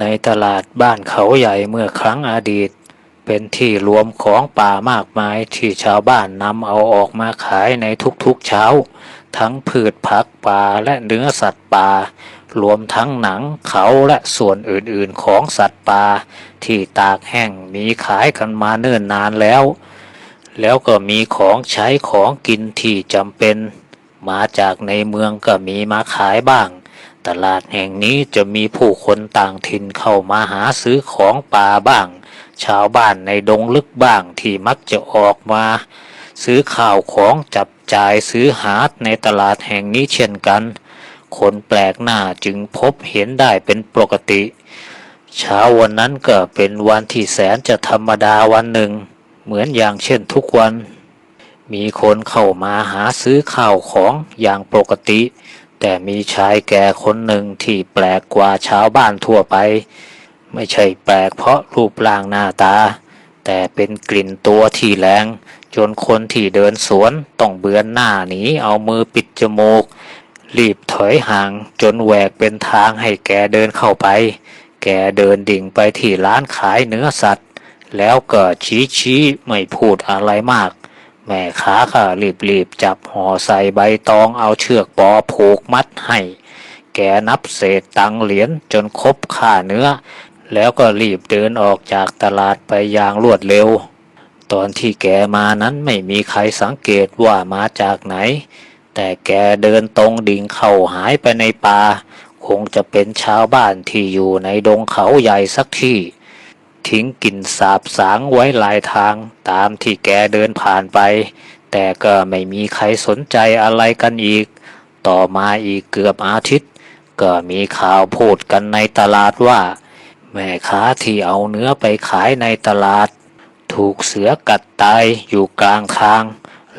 ในตลาดบ้านเขาใหญ่เมื่อครั้งอดีต เป็นที่รวมของป่ามากมายที่ชาวบ้านนำเอาออกมาขายในทุกๆเช้า ทั้งพืชผักป่าและเนื้อสัตว์ป่ารวมทั้งหนังเขาและส่วนอื่นๆของสัตว์ป่าที่ตากแห้งมีขายกันมาเนิ่นนานแล้ว แล้วก็มีของใช้ของกินที่จำเป็น มาจากในเมืองก็มีมาขายบ้าง ตลาดแห่งนี้จะมีผู้คนต่างถิ่นเข้ามาหาซื้อของป่าบ้าง ชาวบ้านในดงลึกบ้างที่มักจะออกมา ซื้อข่าวของจับจ่ายซื้อหาในตลาดแห่งนี้เช่นกัน คนแปลกหน้าจึงพบเห็นได้เป็นปกติ เช้าวันนั้นก็เป็นวันที่แสนจะธรรมดาวันหนึ่ง เหมือนอย่างเช่นทุกวันมีคนเข้ามาหาซื้อข้าวของอย่างปกติ แต่มีชายแก่คนหนึ่งที่แปลกกว่าชาวบ้านทั่วไป ไม่ใช่แปลกเพราะรูปร่างหน้าตา แต่เป็นกลิ่นตัวที่แรง จนคนที่เดินสวนต้องเบือนหน้าหนีเอามือปิดจมูก รีบถอยห่างจนแหวกเป็นทางให้แกเดินเข้าไป แกเดินดิ่งไปที่ร้านขายเนื้อสัตว์ แล้วก็ชี้ชี้ไม่พูดอะไรมาก แม่ค้าก็รีบรีบจับห่อใส่ใบตองเอาเชือกปอผูกมัดให้ แกนับเศษตังเหรียญจนครบค่าเนื้อ แล้วก็รีบเดินออกจากตลาดไปอย่างรวดเร็ว ตอนที่แกมานั้นไม่มีใครสังเกตว่ามาจากไหน แต่แกเดินตรงดิ่งเข้าหายไปในป่าคงจะเป็นชาวบ้านที่อยู่ในดงเขาใหญ่สักที่ ทิ้งกลิ่นสาบสางไว้หลายทางตามที่แกเดินผ่านไป แต่ก็ไม่มีใครสนใจอะไรกันอีก ต่อมาอีกเกือบอาทิตย์ ก็มีข่าวพูดกันในตลาดว่า แม่ค้าที่เอาเนื้อไปขายในตลาด ถูกเสือกัดตายอยู่กลางทาง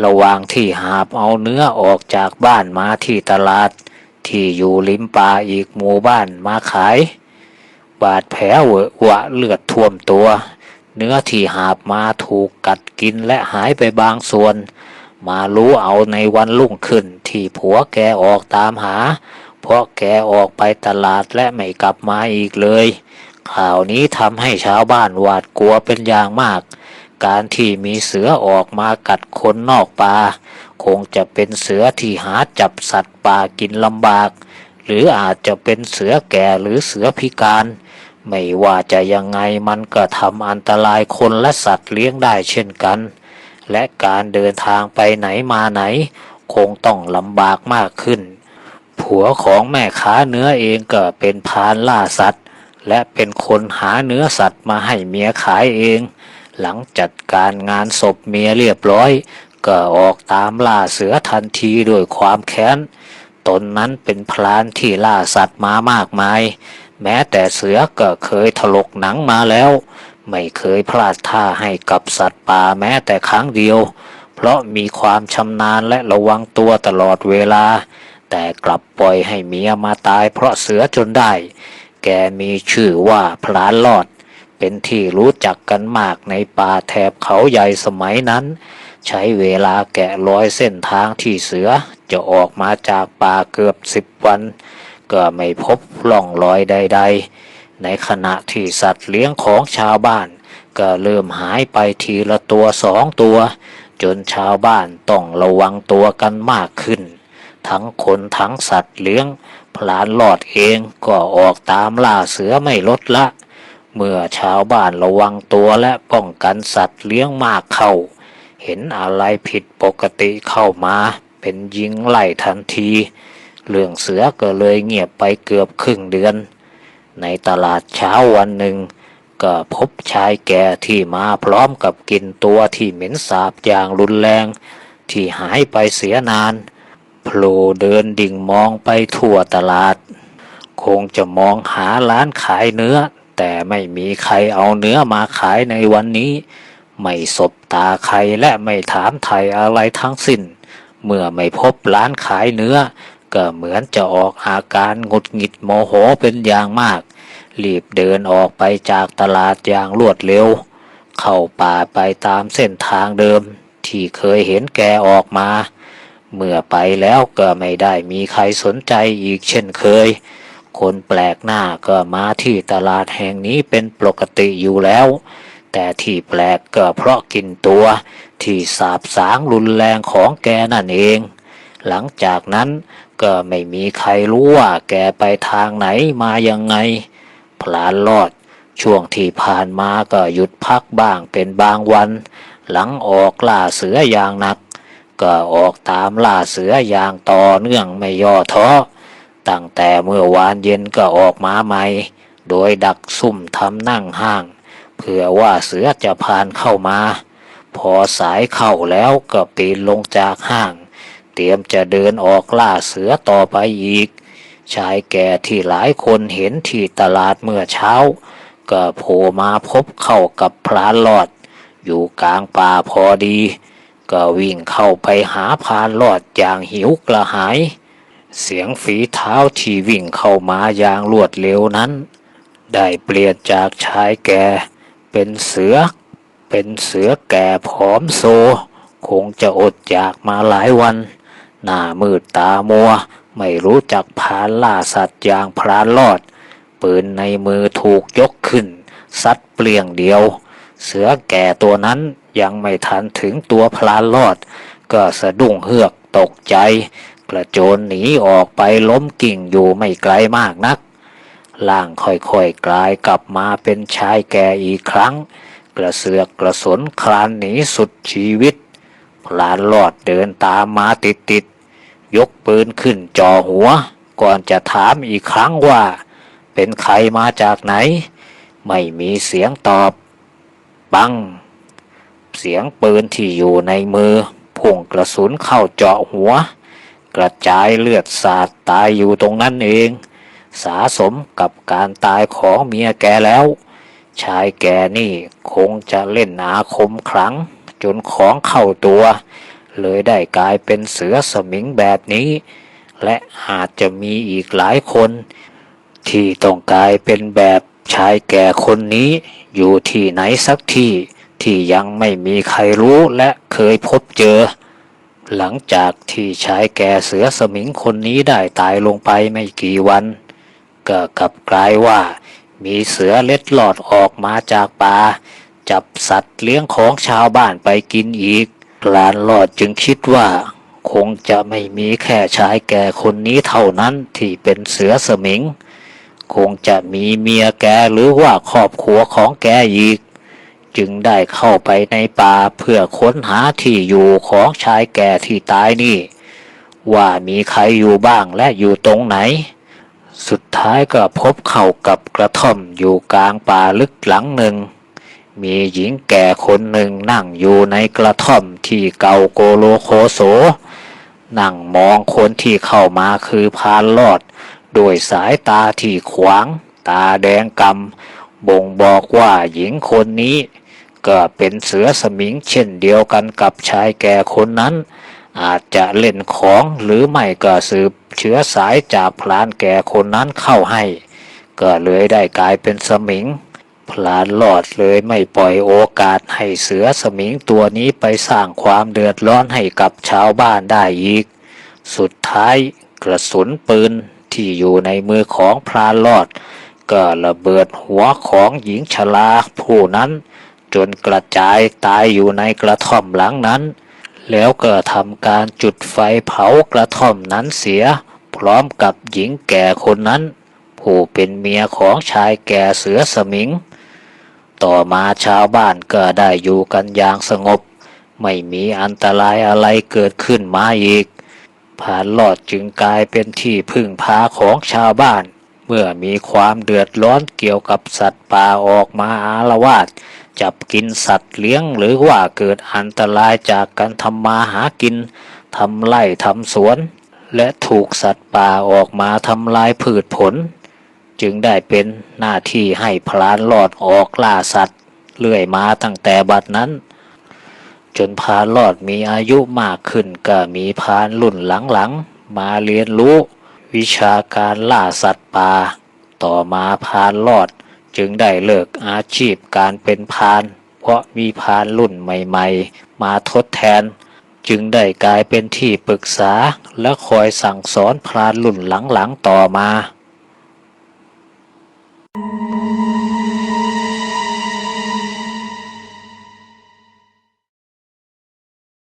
ระหว่างที่หาบเอาเนื้อออกจากบ้านมาที่ตลาด ที่อยู่ริมป่าอีกหมู่บ้านมาขาย บาดแผลเวอะวะเลือดท่วมตัว เนื้อที่หาบมาถูกกัดกินและหายไปบางส่วน มารู้เอาในวันรุ่งขึ้นที่ผัวแกออกตามหา เพราะแกออกไปตลาดและไม่กลับมาอีกเลย ข่าวนี้ทำให้ชาวบ้านหวาดกลัวเป็นอย่างมาก การที่มีเสือออกมากัดคนนอกป่าคงจะเป็นเสือที่หาจับสัตว์ป่ากินลำบาก หรืออาจจะเป็นเสือแก่หรือเสือพิการ ไม่ว่าจะยังไงมันก็ทำอันตรายคนและสัตว์เลี้ยงได้เช่นกัน และการเดินทางไปไหนมาไหน คงต้องลำบากมากขึ้น ผัวของแม่ค้าเนื้อเองก็เป็นพรานล่าสัตว์ และเป็นคนหาเนื้อสัตว์มาให้เมียขายเอง หลังจัดการงานศพเมียเรียบร้อย ก็ออกตามล่าเสือทันทีด้วยความแค้น ตนนั้นเป็นพรานที่ล่าสัตว์มามากมาย แม้แต่เสือก็เคยถลกหนังมาแล้ว ไม่เคยพลาดท่าให้กับสัตว์ป่าแม้แต่ครั้งเดียว เพราะมีความชำนาญและระวังตัวตลอดเวลา แต่กลับปล่อยให้เมียมาตายเพราะเสือจนได้ แกมีชื่อว่าพลานลอด เป็นที่รู้จักกันมากในป่าแถบเขาใหญ่สมัยนั้น ใช้เวลาแกะรอยเส้นทางที่เสือจะออกมาจากป่าเกือบสิบวัน ก็ไม่พบร่องรอยใด ๆ ในขณะที่สัตว์เลี้ยงของชาวบ้าน ก็เริ่มหายไปทีละตัวสองตัว จนชาวบ้านต้องระวังตัวกันมากขึ้น ทั้งคนทั้งสัตว์เลี้ยงพลานหลอดเองก็ออกตามล่าเสือไม่ลดละ เมื่อชาวบ้านระวังตัวและป้องกันสัตว์เลี้ยงมากเข้า เห็นอะไรผิดปกติเข้ามา เป็นยิงไล่ทันที เรื่องเสือก็เลยเงียบไปเกือบครึ่งเดือน ในตลาดเช้าวันหนึ่ง ก็พบชายแก่ที่มาพร้อมกับกลินตัวที่เหม็นสาบอย่างรุนแรง ที่หายไปเสียนานโผล่เดินดิ่งมองไปทั่วตลาด คงจะมองหาร้านขายเนื้อ แต่ไม่มีใครเอาเนื้อมาขายในวันนี้ ไม่สบตาใครและไม่ถามไทยอะไรทั้งสิ้น เมื่อไม่พบร้านขายเนื้อ ก็เหมือนจะออกอาการหงุดหงิดโมโหเป็นอย่างมาก รีบเดินออกไปจากตลาดอย่างรวดเร็ว เข้าป่าไปตามเส้นทางเดิม ที่เคยเห็นแกออกมา เมื่อไปแล้วก็ไม่ได้มีใครสนใจอีกเช่นเคย คนแปลกหน้าก็มาที่ตลาดแห่งนี้เป็นปกติอยู่แล้ว แต่ที่แปลกก็เพราะกลินตัวที่สาบสางรุนแรงของแกนั่นเอง หลังจากนั้น ก็ไม่มีใครรู้ว่าแกไปทางไหนมายังไง พลานรอด ช่วงที่ผ่านมาก็หยุดพักบ้างเป็นบางวัน หลังออกล่าเสืออย่างหนัก ก็ออกตามล่าเสืออย่างต่อเนื่องไม่ย่อท้อตั้งแต่เมื่อวานเย็นก็ออกมาใหม่ โดยดักซุ่มทำนั่งห้างเพื่อว่าเสือจะผ่านเข้ามา พอสายเข้าแล้วก็ปีนลงจากห้าง เตรียมจะเดินออกล่าเสือต่อไปอีก ชายแก่ที่หลายคนเห็นที่ตลาดเมื่อเช้า ก็โผล่มาพบเข้ากับพรานหลอด อยู่กลางป่าพอดี ก็วิ่งเข้าไปหาพรานหลอดอย่างหิวกระหาย เสียงฝีเท้าที่วิ่งเข้ามาอย่างรวดเร็วนั้น ได้เปลี่ยนจากชายแก่เป็นเสือ เป็นเสือแก่ผอมโซ คงจะอดอยากมาหลายวัน หน้ามืดตามัว ไม่รู้จักพานล่าสัตว์อย่างพรานลอด ปืนในมือถูกยกขึ้น ซัดเปลี่ยงเดียว เสือแก่ตัวนั้นยังไม่ทันถึงตัวพลานลอด ก็สะดุ้งเฮือกตกใจ กระโจนหนีออกไปล้มกิ่งอยู่ไม่ไกลมากนักล่างค่อยๆกลายกลับมาเป็นชายแก่อีกครั้ง กระเสือกกระสนคลานหนีสุดชีวิต พลานลอดเดินตามมาติดๆยกปืนขึ้นจ่อหัว ก่อนจะถามอีกครั้งว่า เป็นใครมาจากไหน ไม่มีเสียงตอบปัง เสียงปืนที่อยู่ในมือพุ่งกระสุนเข้าเจาะหัว กระจายเลือดสาดตายอยู่ตรงนั้นเอง สาสมกับการตายของเมียแกแล้ว ชายแกนี่คงจะเล่นอาคมขลัง จนของเข้าตัว เลยได้กลายเป็นเสือสมิงแบบนี้ และอาจจะมีอีกหลายคน ที่ต้องกลายเป็นแบบชายแก่คนนี้อยู่ที่ไหนสักที่ที่ยังไม่มีใครรู้และเคยพบเจอ หลังจากที่ชายแก่เสือสมิงคนนี้ได้ตายลงไปไม่กี่วัน ก็กลับกลายว่า มีเสือเล็ดลอดออกมาจากป่า จับสัตว์เลี้ยงของชาวบ้านไปกินอีกลานลอดจึงคิดว่า คงจะไม่มีแค่ชายแก่คนนี้เท่านั้นที่เป็นเสือสมิง คงจะมีเมียแกหรือว่าครอบครัวของแกอีก จึงได้เข้าไปในป่าเพื่อค้นหาที่อยู่ของชายแก่ที่ตายนี่ ว่ามีใครอยู่บ้างและอยู่ตรงไหนสุดท้ายก็พบเข้ากับกระท่อมอยู่กลางป่าลึกหลังหนึ่ง มีหญิงแก่คนหนึ่งนั่งอยู่ในกระท่อมที่เก่าโกโลโคโส นั่งมองคนที่เข้ามาคือพานลอด โดยสายตาที่ขวาง ตาแดงกำบ่งบอกว่าหญิงคนนี้ ก็เป็นเสือสมิงเช่นเดียวกันกับชายแก่คนนั้น อาจจะเล่นของหรือไม่ก็สืบเชื้อสายจากพลานแก่คนนั้นเข้าให้ ก็เลยได้กลายเป็นสมิง พลานหลอดเลยไม่ปล่อยโอกาสให้เสือสมิงตัวนี้ไปสร้างความเดือดร้อนให้กับชาวบ้านได้อีก สุดท้ายกระสุนปืนที่อยู่ในมือของพรานหลอด ก็ระเบิดหัวของหญิงชราผู้นั้น จนกระจายตายอยู่ในกระท่อมหลังนั้น แล้วก็ทำการจุดไฟเผากระท่อมนั้นเสีย พร้อมกับหญิงแก่คนนั้น ผู้เป็นเมียของชายแก่เสือสมิง ต่อมาชาวบ้านก็ได้อยู่กันอย่างสงบ ไม่มีอันตรายอะไรเกิดขึ้นมาอีก ผ่านหลอดจึงกลายเป็นที่พึ่งพาของชาวบ้าน เมื่อมีความเดือดร้อนเกี่ยวกับสัตว์ป่าออกมาอาละวาด จับกินสัตว์เลี้ยงหรือว่าเกิดอันตรายจากการทำมาหากินทำไร่ทำสวน และถูกสัตว์ป่าออกมาทำลายพืชผล จึงได้เป็นหน้าที่ให้พลานหลอดออกล่าสัตว์เรื่อยมาตั้งแต่บัดนั้น จนพานหลอดมีอายุมากขึ้นก็มีพานรุ่นหลังๆ มาเรียนรู้ วิชาการล่าสัตว์ป่าต่อมาพานหลอดจึงได้เลิกอาชีพการเป็นพาน เพราะมีพานรุ่นใหม่ๆ มาทดแทน จึงได้กลายเป็นที่ปรึกษาและคอยสั่งสอนพรานรุ่นหลังๆต่อมา Música